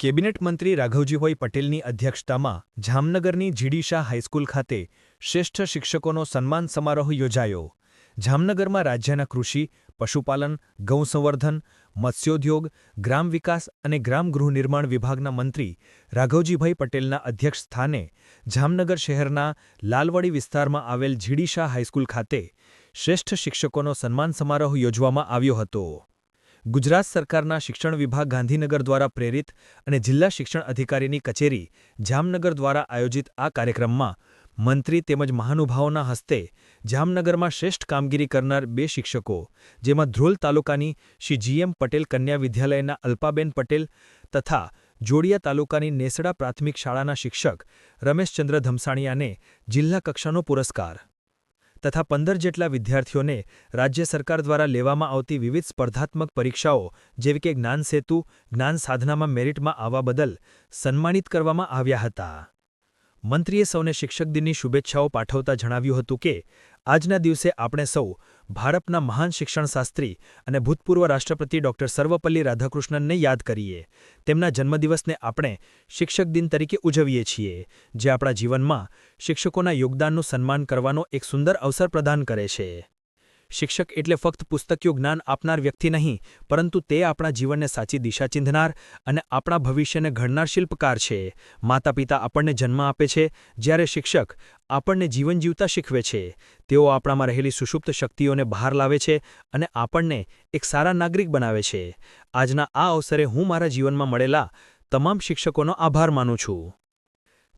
Cabinet મંત્રી રાઘવજીભાઈ પટેલની અધ્યક્ષતામાં જામનગરની જીડીશા હાઈસ્કૂલ ખાતે શ્રેષ્ઠ શિક્ષકોનો સન્માન સમારોહ યોજાયો. જામનગરમાં રાજ્યના કૃષિ, પશુપાલન, ગૌસંવર્ધન, મત્સ્યોદ્યોગ, ગ્રામ વિકાસ અને ગ્રામ ગૃહનિર્માણ વિભાગના મંત્રી રાઘવજીભાઈ પટેલના અધ્યક્ષ સ્થાને જામનગર શહેરના લાલવાડી વિસ્તારમાં આવેલ જીડીશા હાઈસ્કૂલ ખાતે શ્રેષ્ઠ શિક્ષકોનો સન્માન સમારોહ યોજવામાં આવ્યો હતો. ગુજરાત સરકારના શિક્ષણ વિભાગ ગાંધીનગર દ્વારા પ્રેરિત અને જિલ્લા શિક્ષણ અધિકારીની કચેરી જામનગર દ્વારા આયોજિત આ કાર્યક્રમમાં મંત્રી તેમજ મહાનુભાવોના હસ્તે જામનગરમાં શ્રેષ્ઠ કામગીરી કરનાર બે શિક્ષકો, જેમાં ધ્રોલ તાલુકાની શ્રી જીએમ પટેલ કન્યા વિદ્યાલયના અલ્પાબેન પટેલ તથા જોડિયા તાલુકાની નેસડા પ્રાથમિક શાળાના શિક્ષક રમેશચંદ્ર ધમસાણિયાને જિલ્લા કક્ષાનો પુરસ્કાર. તથા પંદર જેટલા વિદ્યાર્થીઓને રાજ્ય સરકાર દ્વારા લેવામાં આવતી વિવિધ સ્પર્ધાત્મક પરીક્ષાઓ, જેવી કે જ્ઞાન સેતુ, જ્ઞાન સાધનામાં મેરિટમાં આવવા બદલ સન્માનિત કરવામાં આવ્યા હતા. મંત્રીએ સૌને શિક્ષક દિનની શુભેચ્છાઓ પાઠવતા જણાવ્યું હતું કે આજના દિવસે આપણે સૌ ભારતના મહાન શિક્ષણશાસ્ત્રી અને ભૂતપૂર્વ રાષ્ટ્રપતિ ડોક્ટર સર્વપલ્લી રાધાકૃષ્ણનને યાદ કરીએ. તેમના જન્મદિવસને આપણે શિક્ષક દિન તરીકે ઉજવીએ છીએ, જે આપણા જીવનમાં શિક્ષકોના યોગદાનનું સન્માન કરવાનો એક સુંદર અવસર પ્રદાન કરે છે. શિક્ષક એટલે ફક્ત પુસ્તકીય જ્ઞાન આપનાર વ્યક્તિ નહીં, પરંતુ તે આપણા જીવનને સાચી દિશા ચિંધનાર અને આપણા ભવિષ્યને ઘડનાર શિલ્પકાર છે. માતા પિતા આપણને જન્મ આપે છે, જ્યારે શિક્ષક આપણને જીવન જીવતા શીખવે છે. તેઓ આપણામાં રહેલી સુષુપ્ત શક્તિઓને બહાર લાવે છે અને આપણને એક સારા નાગરિક બનાવે છે. આજના આ અવસરે હું મારા જીવનમાં મળેલા તમામ શિક્ષકોનો આભાર માનું છું.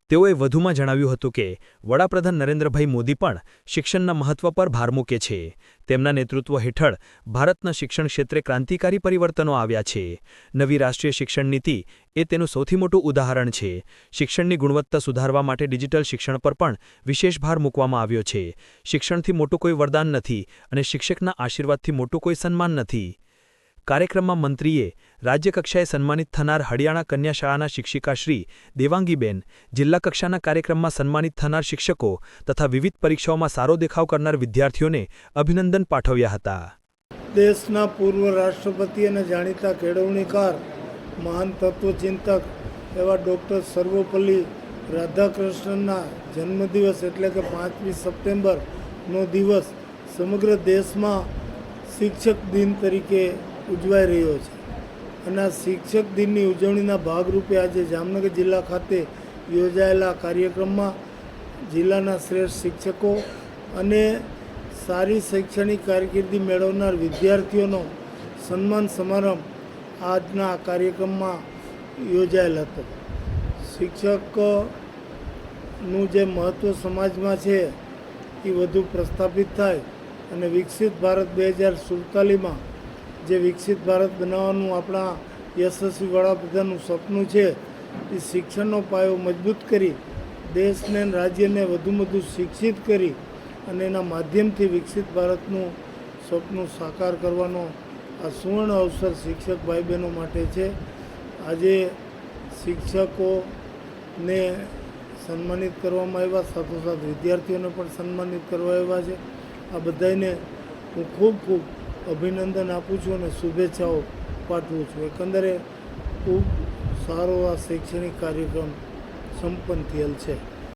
તેઓએ વધુમાં જણાવ્યું હતું કે, વડાપ્રધાન નરેન્દ્રભાઈ મોદી પણ શિક્ષણના મહત્વ પર ભાર મૂકે છે. તેમના નેતૃત્વ હેઠળ ભારતના શિક્ષણ ક્ષેત્રે ક્રાંતિકારી પરિવર્તનો આવ્યા છે. નવી રાષ્ટ્રીય શિક્ષણ નીતિ એ તેનું સૌથી મોટું ઉદાહરણ છે. શિક્ષણની ગુણવત્તા સુધારવા માટે ડિજિટલ શિક્ષણ પર પણ વિશેષ ભાર મૂકવામાં આવ્યો છે. શિક્ષણથી મોટું કોઈ વરદાન નથી અને શિક્ષકના આશીર્વાદથી મોટું કોઈ સન્માન નથી. કાર્યક્રમમાં મંત્રીએ રાજ્યકક્ષાએ સન્માનિત થનાર હરિયાણા કન્યાશાળાના શિક્ષિકા શ્રી દેવાંગીબેન, જિલ્લા કક્ષાના કાર્યક્રમમાં સન્માનિત થનાર શિક્ષકો તથા વિવિધ પરીક્ષાઓમાં સારો દેખાવ કરનાર વિદ્યાર્થીઓને અભિનંદન પાઠવ્યા હતા. દેશના પૂર્વ રાષ્ટ્રપતિ અને જાણીતા કેળવણીકાર, મહાન તત્વચિંતક એવા ડૉક્ટર સર્વપલ્લી રાધાકૃષ્ણનના જન્મદિવસ એટલે કે પાંચમી સપ્ટેમ્બરનો દિવસ સમગ્ર દેશમાં શિક્ષક દિન તરીકે ઉજવાઈ રહ્યો છે. અને આ શિક્ષક દિનની ઉજવણીના ભાગરૂપે આજે જામનગર જિલ્લા ખાતે યોજાયેલા કાર્યક્રમમાં જિલ્લાના શ્રેષ્ઠ શિક્ષકો અને સારી શૈક્ષણિક કારકિર્દી મેળવનાર વિદ્યાર્થીઓનો સન્માન સમારંભ આજના કાર્યક્રમમાં યોજાયેલ હતો. શિક્ષકનું જે મહત્ત્વ સમાજમાં છે એ વધુ પ્રસ્થાપિત થાય અને વિકસિત ભારત બે હજાર સુડતાલીસમાં જે વિકસિત ભારત બનાવવાનું આપણા યશસ્વી વડાપ્રધાનનું સપનું છે, એ શિક્ષણનો પાયો મજબૂત કરી, દેશને રાજ્યને વધુમાં વધુ શિક્ષિત કરી અને એના માધ્યમથી વિકસિત ભારતનું સપનું સાકાર કરવાનો આ સુવર્ણ અવસર શિક્ષક ભાઈ બહેનો માટે છે. આજે શિક્ષકોને સન્માનિત કરવામાં આવ્યા, સાથોસાથ વિદ્યાર્થીઓને પણ સન્માનિત કરવા આવ્યા છે. આ બધાને હું ખૂબ ખૂબ અભિનંદન આપું છું અને શુભેચ્છાઓ પાઠવું છું. એકંદરે ખૂબ સારો આ શૈક્ષણિક કાર્યક્રમ સંપન્ન થયેલ છે.